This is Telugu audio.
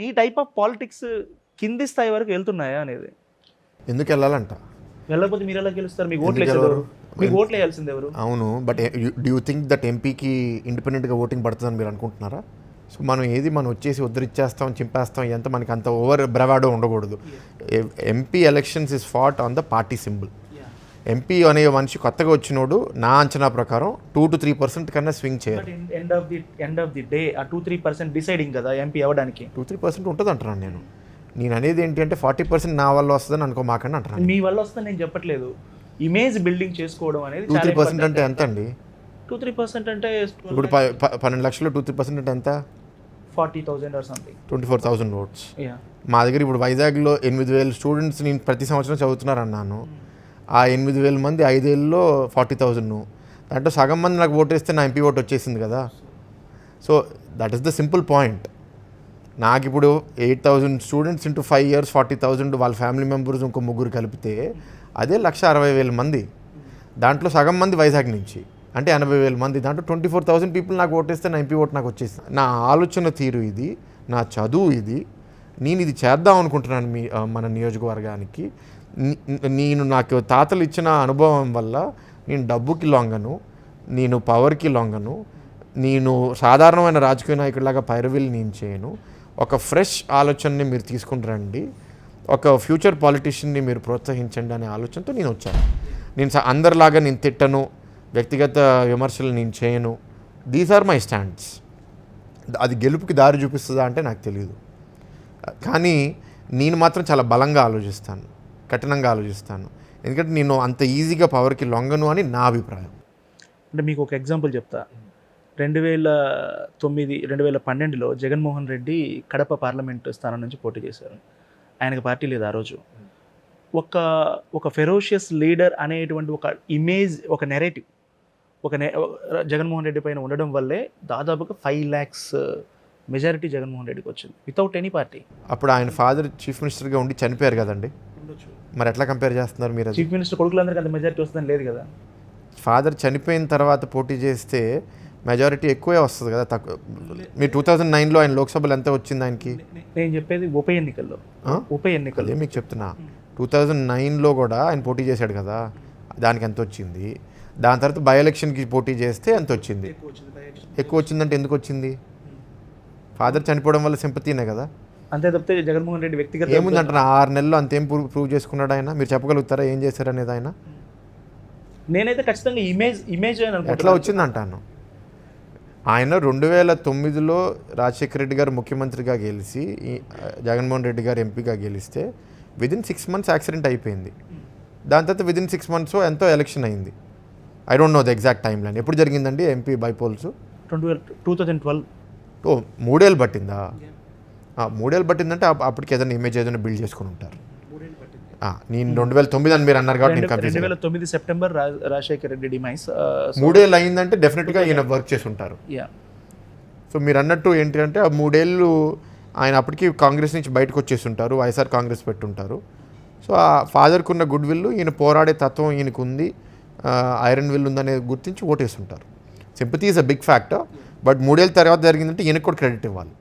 మీ టైప్ ఆఫ్ పాలిటిక్స్ కింది స్థాయి వరకు వెళ్తున్నాయా అనేది? ఎందుకు వెళ్ళాలంట? వెళ్ళకపోతే మీరు ఎలా గెలుస్తారు? మీకు ఓట్లు వెళ్ళరు? మీకు ఓట్లు వేయాల్సింది ఎవరు? అవును but do you think that ఎంపీకి ఇండిపెండెంట్గా ఓటింగ్ పడుతుందని మీరు అనుకుంటున్నారా? సో మనం ఏది మనం వచ్చేసి ఉద్ధరిచ్చేస్తాం చింపేస్తాం ఎంత మనకి అంత ఓవర్ బ్రవాడో ఉండకూడదు. MP elections is fought on the party symbol MP అనే మనిషి కొత్తగా వచ్చినోడు నా అంచనా ప్రకారం టూ టు త్రీ పర్సెంట్ కన్నా స్వింగ్ చేయాలి end of the end of the day ఆ టూ త్రీ పర్సెంట్ డిసైడింగ్ కదా ఎంపీ అవ్వడానికి? టూ త్రీ పర్సెంట్ ఉంటుంది అంటున్నాను నేను. నేను అనేది ఏంటి అంటే ఫార్టీ పర్సెంట్ నా వల్ల వస్తుందని అనుకోమాకండి అంటున్నాను మీ వల్ల వస్తే నేను చెప్పట్లేదు. ఇమేజ్ బిల్డింగ్ చేసుకోవడం అనేది టూ త్రీ పర్సెంట్ అంటే ఎంత అండి టూ త్రీ పర్సెంట్ అంటే ఇప్పుడు పన్నెండు లక్షలు టూ త్రీ పర్సెంట్ అంటే ఎంత? Forty thousand or something twenty four thousand votes yeah మా దగ్గర ఇప్పుడు వైజాగ్లో ఎనిమిది వేల స్టూడెంట్స్ నేను ప్రతి సంవత్సరం చదువుతున్నారు అన్నాను. ఆ ఎనిమిది వేల మంది ఐదేళ్ళలో ఫార్టీ థౌజండ్ దాంట్లో సగం మంది నాకు ఓటు వేస్తే నా ఎంపీ ఓటు వచ్చేసింది కదా. So that is the simple point నాకు ఇప్పుడు eight thousand students into five years forty thousand వాళ్ళ ఫ్యామిలీ మెంబర్స్ ఇంకో ముగ్గురు కలిపితే అదే లక్ష అరవై వేల మంది. దాంట్లో సగం మంది వైజాగ్ నుంచి. అంటే ఎనభై వేల మంది. దాంట్లో ట్వంటీ ఫోర్ థౌసండ్ పీపుల్ నాకు ఓటేస్తే నా ఎంపీ ఓటు నాకు వచ్చేసింది. నా ఆలోచన తీరు ఇది నా చదువు ఇది నేను ఇది చేద్దాం అనుకుంటున్నాను మీ మన నియోజకవర్గానికి. నేను నాకు తాతలు ఇచ్చిన అనుభవం వల్ల నేను డబ్బుకి లొంగను నేను పవర్కి లొంగను నేను సాధారణమైన రాజకీయ నాయకుడిలాగా పైరవీలు నేను చేయను. ఒక ఫ్రెష్ ఆలోచనని మీరు తీసుకుని రండి. ఒక ఫ్యూచర్ పాలిటిషియన్ని మీరు ప్రోత్సహించండి అనే ఆలోచనతో నేను వచ్చాను. నేను అందరిలాగా నేను తిట్టను వ్యక్తిగత విమర్శలు నేను చేయను. దీస్ ఆర్ మై స్టాండ్స్ అది గెలుపుకి దారి చూపిస్తుందా అంటే నాకు తెలియదు కానీ నేను మాత్రం చాలా బలంగా ఆలోచిస్తాను కఠినంగా ఆలోచిస్తాను. ఎందుకంటే నేను అంత ఈజీగా పవర్కి లొంగను అని నా అభిప్రాయం. అంటే మీకు ఒక ఎగ్జాంపుల్ చెప్తా. రెండు వేల తొమ్మిది రెండు వేల పన్నెండులో జగన్మోహన్ రెడ్డి కడప పార్లమెంట్ స్థానం నుంచి పోటీ చేశారు. ఆయనకు పార్టీ లేదు ఆ రోజు. ఒక ఒక ఫెరోషియస్ లీడర్ అనేటువంటి ఒక ఇమేజ్ ఒక నెరేటివ్ ఒక నె జగన్మోహన్ రెడ్డి పైన ఉండడం వల్లే దాదాపుగా ఫైవ్ ల్యాక్స్ మెజారిటీ జగన్మోహన్ రెడ్డికి వచ్చింది వితౌట్ ఎనీ పార్టీ అప్పుడు ఆయన ఫాదర్ చీఫ్ మినిస్టర్గా ఉండి చనిపోయారు కదండి. మరి ఎట్లా కంపేర్ చేస్తున్నారు మీరు చీఫ్ మినిస్టర్ కొడుకులందరికీ అంత మెజారిటీ వస్తుందని లేదు కదా. ఫాదర్ చనిపోయిన తర్వాత పోటీ చేస్తే మెజారిటీ ఎక్కువే వస్తుంది కదా తక్కువ. మీరు టూ థౌజండ్ నైన్లో ఆయన లోక్సభలో ఎంత వచ్చింది ఆయనకి? నేను చెప్పేది ఉప ఎన్నికల్లో? ఉప ఎన్నికల్లో. మీకు చెప్తున్నా. టూ థౌజండ్ నైన్లో కూడా ఆయన పోటీ చేశాడు కదా దానికి ఎంత వచ్చింది? దాని తర్వాత బై ఎలక్షన్కి పోటీ చేస్తే ఎంత వచ్చింది? ఎక్కువ వచ్చిందంటే ఎందుకు వచ్చింది? ఫాదర్ చనిపోవడం వల్ల సింపతీనే కదా? అంతే తప్పితే జగన్మోహన్ రెడ్డి వ్యక్తిగత ఏముందంటారా? ఆరు నెలలు అంతేం ప్రూవ్ ప్రూవ్ చేసుకున్నాడు ఆయన? మీరు చెప్పగలుగుతారా? ఏం చేశారు అనేది ఆయన? నేనైతే ఖచ్చితంగా ఇమేజ్ ఇమేజ్ ఎట్లా వచ్చింది అంటాను ఆయన రెండు వేల తొమ్మిదిలో రాజశేఖర రెడ్డి గారు ముఖ్యమంత్రిగా గెలిచి జగన్మోహన్ రెడ్డి గారు ఎంపీగా గెలిస్తే విదిన్ సిక్స్ మంత్స్ యాక్సిడెంట్ అయిపోయింది. దాని తర్వాత విదిన్ సిక్స్ మంత్స్ ఎంతో ఎలక్షన్ అయింది. I don't know the exact time line ఎప్పుడు జరిగిందండి ఎంపీ బైపోల్స్? వేల టూ థౌజండ్ ట్వెల్వ్. ఓ మూడేళ్ళు పట్టిందా? మూడేళ్ళు పట్టిందంటే అప్- అప్పటికి ఏదైనా ఇమేజ్ ఏదైనా బిల్డ్ చేసుకుని ఉంటారు. నేను రెండు వేల తొమ్మిది అని మీరు అన్నారు కాబట్టి నేను రెండు వేల తొమ్మిది సెప్టెంబర్ రాజశేఖర రెడ్డి డిమైస్ మూడేళ్ళు అయిందంటే డెఫినెట్గా ఈయన వర్క్ చేసి ఉంటారు. సో మీరు అన్నట్టు ఏంటి అంటే ఆ మూడేళ్ళు ఆయన అప్పటికి కాంగ్రెస్ నుంచి బయటకు వచ్చేసి ఉంటారు వైఎస్ఆర్ కాంగ్రెస్ పెట్టుంటారు. సో ఆ ఫాదర్కి ఉన్న గుడ్ విల్ ఈయన పోరాడే తత్వం ఈయనకు ఉంది ఐరన్ విల్ ఉందనే గుర్తించి ఓటేస్తుంటారు sympathy is a big factor but మూడేళ్ళ తర్వాత జరిగిందంటే ఈయనకు కూడా క్రెడిట్ ఇవ్వాలి.